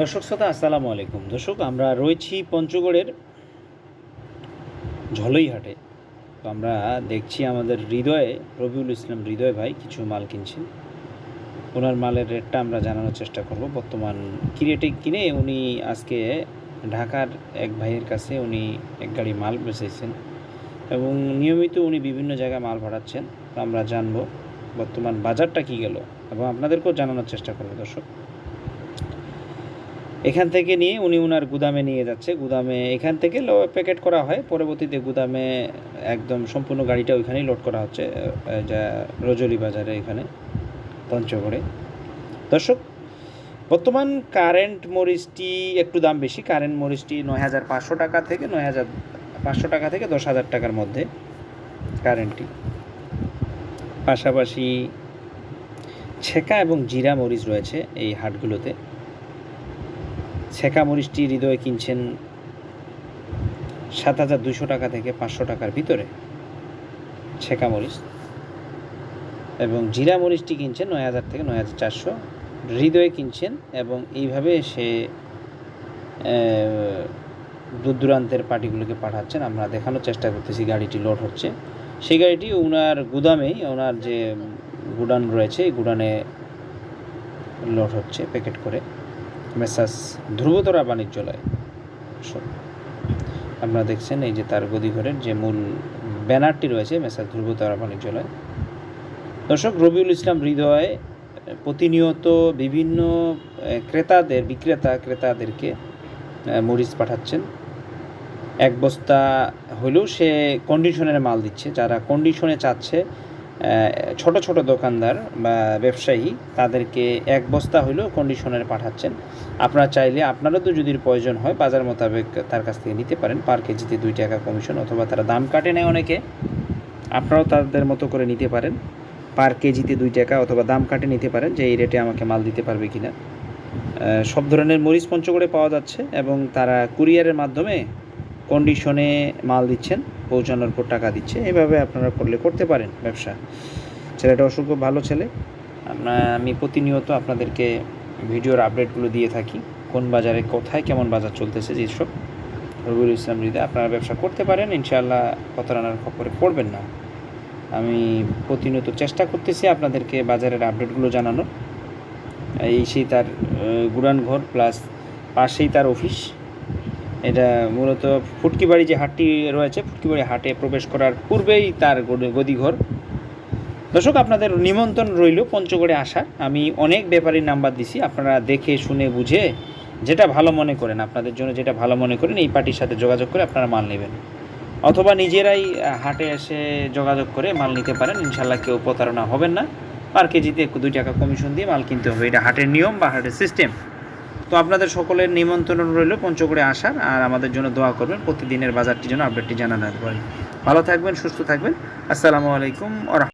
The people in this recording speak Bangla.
দর্শক শ্রোতা, আসসালামু আলাইকুম। দর্শক, আমরা রয়েছি পঞ্চগড়ের ঝলইহাটে। তো আমরা দেখছি আমাদের হৃদয়ে, রবিউল ইসলাম হৃদয় ভাই কিছু মাল কিনছেন। ওনার মালের রেটটা আমরা জানানোর চেষ্টা করব। বর্তমান কি রেটে কিনে উনি আজকে ঢাকার এক ভাইয়ের কাছে উনি এক গাড়ি মাল বেচেছেন এবং নিয়মিত উনি বিভিন্ন জায়গায় মাল ভাড়াচ্ছেন তো আমরা জানব বর্তমান বাজারটা কি গেল এবং আপনাদেরকেও জানানোর চেষ্টা করব দর্শক। এখান থেকে নিয়ে উনি উনার গুদামে নিয়ে যাচ্ছে। গুদামে এখান থেকে প্যাকেট করা হয়। পরবর্তীতে গুদামে একদম সম্পূর্ণ গাড়িটা ওইখানেই লোড করা হচ্ছে যা রজলি বাজারে এখানে, পঞ্চগড়ে। দর্শক, বর্তমান কারেন্ট মরিচটি একটু দাম বেশি। কারেন্ট মরিচটি নয় হাজার পাঁচশো টাকা থেকে, নয় হাজার পাঁচশো টাকা থেকে দশ হাজার টাকার মধ্যে কারেন্টটি পাশাপাশি ছেকা এবং জিরা মরিচ রয়েছে এই হাটগুলোতে। ছেঁকা মরিচটি হৃদয়ে কিনছেন সাত হাজার দুশো টাকা থেকে পাঁচশো টাকার ভিতরে। ছেঁকা মরিচ এবং জিরা মরিচটি কিনছেন নয় হাজার থেকে নয় হাজার চারশো। হৃদয়ে কিনছেন এবং এইভাবে সে দূর দূরান্তের পার্টিগুলোকে পাঠাচ্ছেন। আমরা দেখানোর চেষ্টা করতেছি গাড়িটি লোড হচ্ছে। সেই গাড়িটি ওনার গুদামেই ওনার যে গুডান রয়েছে, এই গুডানে লোড হচ্ছে প্যাকেট করে। মেসাজ ধ্রুবতরা বাণিজ্যালয়। আপনারা দেখছেন এই যে তার গদিঘরের যে মূল ব্যানারটি রয়েছে, মেসাজ ধ্রুবতরা বাণিজ্যালয়। দর্শক, রবিউল ইসলাম হৃদয় প্রতিনিয়ত বিভিন্ন ক্রেতাদের, বিক্রেতা ক্রেতাদেরকে মরিচ পাঠাচ্ছেন। এক বস্তা হলেও সে কন্ডিশনের মাল দিচ্ছে। যারা কন্ডিশনে চাচ্ছে ছোট ছোট দোকানদার বা ব্যবসায়ী তাদেরকে এক বস্তা হলেও কন্ডিশনের পাঠাচ্ছেন। আপনারা চাইলে আপনারও তো যদি প্রয়োজন হয়, বাজার মোতাবেক তার কাছ থেকে নিতে পারেন। পার কেজিতে দুই টাকা কমিশন অথবা তারা দাম কাটে নেয় অনেকে। আপনারাও তাদের মতো করে নিতে পারেন। পার কেজিতে দুই টাকা অথবা দাম কাটে নিতে পারেন যে এই রেটে আমাকে মাল দিতে পারবে কি না সব ধরনের মরিচ পঞ্চগড়ে পাওয়া যাচ্ছে এবং তারা কুরিয়ারের মাধ্যমে কন্ডিশনে মাল দিচ্ছেন। পৌঁছানোর পর টাকা দিচ্ছে। এভাবে আপনারা করলে করতে পারেন ব্যবসা। ছেলেটা অসংখ্য ভালো ছেলে। আমি প্রতিনিয়ত আপনাদেরকে ভিডিওর আপডেটগুলো দিয়ে থাকি। কোন বাজারে কোথায় কেমন বাজার চলতেছে যেসব। রবিউল ইসলাম হৃদয়, আপনারা ব্যবসা করতে পারেন। ইনশাআল্লাহ প্রতারণার খবরে পড়বেন না। আমি প্রতিনিয়ত চেষ্টা করতেছি আপনাদেরকে বাজারের আপডেটগুলো জানানোর। এই সেই তার গুড়ান ঘর প্লাস পাশেই তার অফিস। এটা মূলত ফুটকিবাড়ি যে হাটটি রয়েছে, ফুটকিবাড়ি হাটে প্রবেশ করার পূর্বেই তার গদিঘর। দর্শক, আপনাদের নিমন্ত্রণ রইল পঞ্চগড়ে আসার। আমি অনেক ব্যাপারীর নাম্বার দিছি, আপনারা দেখে, শুনে, বুঝে যেটা ভালো মনে করেন, আপনাদের জন্য যেটা ভালো মনে করেন, এই পার্টির সাথে যোগাযোগ করে আপনারা মাল নেবেন। অথবা নিজেরাই হাটে এসে যোগাযোগ করে মাল নিতে পারেন ইনশাল্লাহ কেউ প্রতারণা হবেন না। পার কেজিতে দুই টাকা কমিশন দিয়ে মাল কিনতে হবে। এটা হাটের নিয়ম বা হাটের সিস্টেম। তো আপনাদের সকলের নিমন্ত্রণ রইল পঞ্চগড়ে আসার, আর আমাদের জন্য দোয়া করবেন। প্রতিদিনের বাজারটি যেন আপডেটটি জানানোর রাখবেন ভালো থাকবেন, সুস্থ থাকবেন। আসসালামু আলাইকুম ওরা